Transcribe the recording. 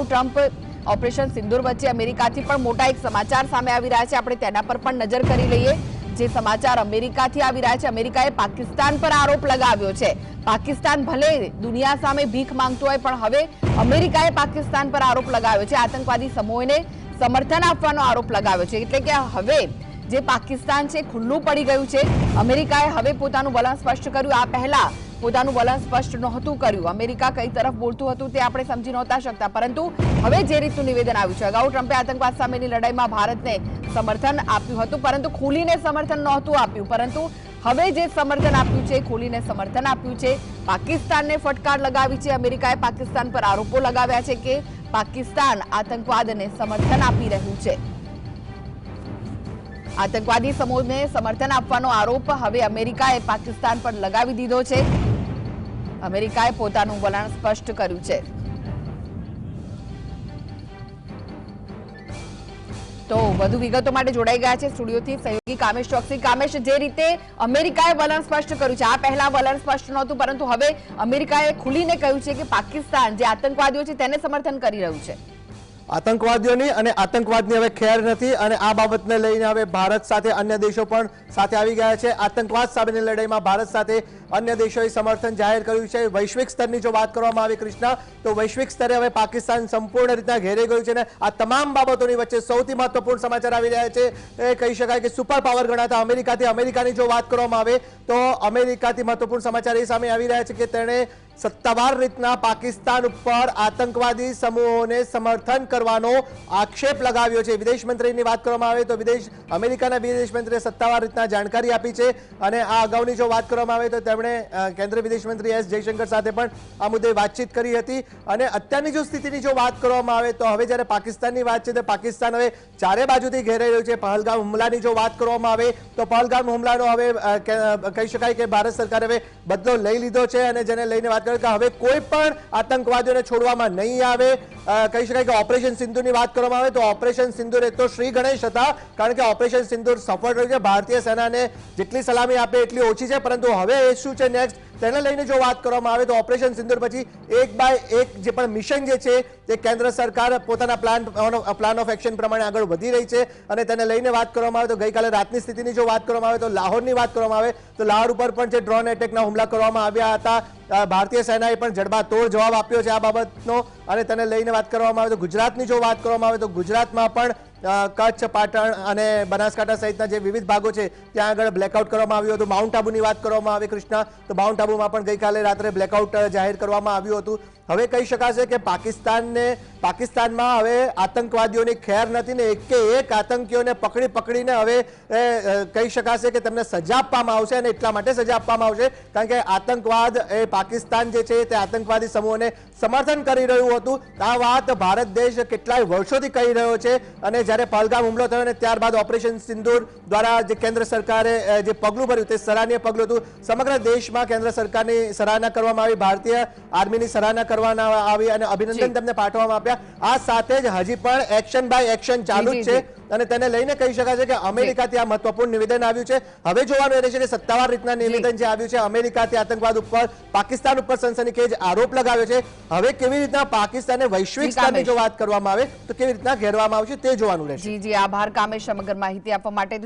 Trump operation સિંદૂર વચ્ચે અમેરિકાથી પણ મોટા એક સમાચાર સામે આવી રહ્યા છે. આપણે તેના પર પણ નજર કરી લઈએ. જે સમાચાર અમેરિકાથી આવી રહ્યા છે. અમેરિકાએ પાકિસ્તાન પર આરોપ લગાવ્યો છે. પાકિસ્તાન ભલે દુનિયા સામે ભીખ માંગતું હોય, પણ હવે અમેરિકાએ પાકિસ્તાન પર આરોપ લગાવ્યો છે. આતંકવાદી સમૂહોને સમર્થન આપવાનો આરોપ લગાવ્યો છે. એટલે કે હવે જે પાકિસ્તાન છે, ખુલ્લું પડી ગયું છે. અમેરિકાએ હવે પોતાનું વલણ સ્પષ્ટ કર્યું. આ પહેલા પોતાનું વલણ સ્પષ્ટ નહોતું કર્યું. અમેરિકા કઈ તરફ બોલતું હતું તે આપણે સમજી નહોતા શકતા. પરંતુ હવે જે રીતનું નિવેદન આવ્યું છે, અગાઉ ટ્રમ્પે આતંકવાદ સામેની લડાઈમાં ભારતને સમર્થન આપ્યું હતું, પરંતુ ખુલીને સમર્થન નહોતું આપ્યું. પરંતુ હવે જે સમર્થન આપ્યું છે, ખુલીને સમર્થન આપ્યું છે, પાકિસ્તાનને ફટકાર લગાવી છે. અમેરિકાએ પાકિસ્તાન પર આરોપો લગાવ્યા છે કે પાકિસ્તાન આતંકવાદને સમર્થન આપી રહ્યું છે. આતંકવાદી સમૂહને સમર્થન આપવાનો આરોપ હવે અમેરિકાએ પાકિસ્તાન પર લગાવી દીધો છે. અમેરિકાએ પોતાનું વલણ સ્પષ્ટ કર્યું છે. તો વધુ વિગતો માટે જોડાઈ ગયા છે સ્ટુડિયોથી સહયોગી કામેશ ચોકસી. કામેશ, જે રીતે અમેરિકાએ વલણ સ્પષ્ટ કર્યું છે, આ પહેલા વલણ સ્પષ્ટ નહોતું, પરંતુ હવે અમેરિકાએ ખુલીને કહ્યું છે કે પાકિસ્તાન જે આતંકવાદીઓ છે તેને સમર્થન કરી રહ્યું છે. આતંકવાદીઓની અને આતંકવાદની હવે ખેર નથી અને આ બાબતને લઈને હવે ભારત સાથે અન્ય દેશો પણ સાથે આવી ગયા છે. આતંકવાદ સામેની લડાઈમાં ભારત સાથે અન્ય દેશોએ સમર્થન જાહેર કર્યું છે. વૈશ્વિક સ્તરની જો વાત કરવામાં આવે કૃષ્ણા, તો વૈશ્વિક સ્તરે હવે પાકિસ્તાન સંપૂર્ણ રીતના ઘેરે ગયું છે અને આ તમામ બાબતોની વચ્ચે સૌથી મહત્વપૂર્ણ સમાચાર આવી રહ્યા છે. એ કહી શકાય કે સુપર પાવર ગણાતા અમેરિકાથી અમેરિકાની જો વાત કરવામાં આવે, તો અમેરિકાથી મહત્વપૂર્ણ સમાચાર એ સામે આવી રહ્યા છે કે તેણે સત્તાવાર રીતના પાકિસ્તાન ઉપર આતંકવાદી સમૂહોને સમર્થન કરવાનો આક્ષેપ લગાવ્યો છે. વિદેશ મંત્રીની વાત કરવામાં આવે તો વિદેશ, અમેરિકાના વિદેશ મંત્રીએ સત્તાવાર રીતના જાણકારી આપી છે અને આ અગાઉની જો વાત કરવામાં આવે તો તેમણે કેન્દ્રીય વિદેશ મંત્રી એસ જયશંકર સાથે પણ આ મુદ્દે વાતચીત કરી હતી. અને અત્યારની જો સ્થિતિની જો વાત કરવામાં આવે તો હવે જ્યારે પાકિસ્તાનની વાત છે તો પાકિસ્તાન હવે ચારે બાજુથી ઘેરાઈ રહ્યું છે. પહલગામ હુમલાની જો વાત કરવામાં આવે તો પહલગામ હુમલાનો હવે કહી શકાય કે ભારત સરકારે હવે બદલો લઈ લીધો છે અને જેને લઈને વાત કરીએ કે હવે કોઈ પણ આતંકવાદીઓને છોડવામાં નહીં આવે કહી શકાય કે ઓપરેશન સિંધુની વાત કરવામાં આવે તો ઓપરેશન સિંદુર એ તો શ્રી ગણેશ હતા, કારણ કે ઓપરેશન સિંદુર સફળ રહ્યું છે. ભારતીય સેનાને જેટલી સલામી આપે એટલી ઓછી છે, પરંતુ હવે એ શું છે નેક્સ્ટ તેને લઈને જો વાત કરવામાં આવે તો ઓપરેશન સિંદુર પછી એક બાય એક જે પણ મિશન જે છે તે કેન્દ્ર સરકાર પોતાના પ્લાન પ્લાન ઓફ એક્શન પ્રમાણે આગળ વધી રહી છે અને તેને લઈને વાત કરવામાં આવે તો ગઈકાલે રાતની સ્થિતિની જો વાત કરવામાં આવે તો લાહોરની વાત કરવામાં આવે તો લાહોર ઉપર પણ જે ડ્રોન એટેકના હુમલા કરવામાં આવ્યા હતા ભારતીય સેનાએ પણ જડબાતોડ જવાબ આપ્યો છે આ બાબતનો. અને તેને લઈને વાત કરવામાં આવે તો ગુજરાતની જો વાત કરવામાં આવે તો ગુજરાતમાં પણ કચ્છ, પાટણ અને બનાસકાંઠા સહિતના જે વિવિધ ભાગો છે, ત્યાં આગળ બ્લેકઆઉટ કરવામાં આવ્યું હતું. માઉન્ટ આબુની વાત કરવામાં આવે કૃષ્ણા, તો માઉન્ટ આબુમાં પણ ગઈકાલે રાત્રે બ્લેકઆઉટ જાહેર કરવામાં આવ્યું હતું. હવે કહી શકાશે કે પાકિસ્તાનને, પાકિસ્તાનમાં હવે આતંકવાદીઓની ખેર નથી ને એકે એક આતંકીઓને પકડી પકડીને હવે કહી શકાશે કે તેમને સજા આપવામાં આવશે અને એટલા માટે સજા આપવામાં આવશે, કારણ કે આતંકવાદ એ પાકિસ્તાન જે છે, તે આતંકવાદી સમૂહોને સમર્થન કરી રહ્યું હતું. આ વાત ભારત દેશ કેટલાય વર્ષોથી કહી રહ્યો છે અને જ્યારે પહલગામ હુમલો થયો અને ત્યારબાદ ઓપરેશન સિંદૂર દ્વારા જે કેન્દ્ર સરકારે જે પગલું ભર્યું તે સરાહનીય પગલું હતું. સમગ્ર દેશમાં કેન્દ્ર સરકારની સરાહના કરવામાં આવી ભારતીય આર્મીની સરાહના કરવામાં આવી અને અભિનંદન તેમને પાઠવવામાં આપ્યા. આ સાથે જ હજી પણ એક્શન બાય એક્શન ચાલુ જ છે. અને તેને લઈને કહી શકાય છે કે અમેરિકાથી આ મહત્વપૂર્ણ નિવેદન આવ્યું છે. હવે જોવાનું એ રહેશે કે સત્તાવાર રીતના નિવેદન જે આવ્યું છે અમેરિકાથી આતંકવાદ ઉપર પાકિસ્તાન ઉપર સનસનીખેજ આરોપ લગાવ્યો છે. હવે કેવી રીતના પાકિસ્તાને વૈશ્વિક સ્તરની જો વાત કરવામાં આવે તો કેવી રીતના ઘેરવામાં આવશે તે જોવાનું રહેશે. જી જી આભાર કામેશ સમગ્ર માહિતી આપવા માટે.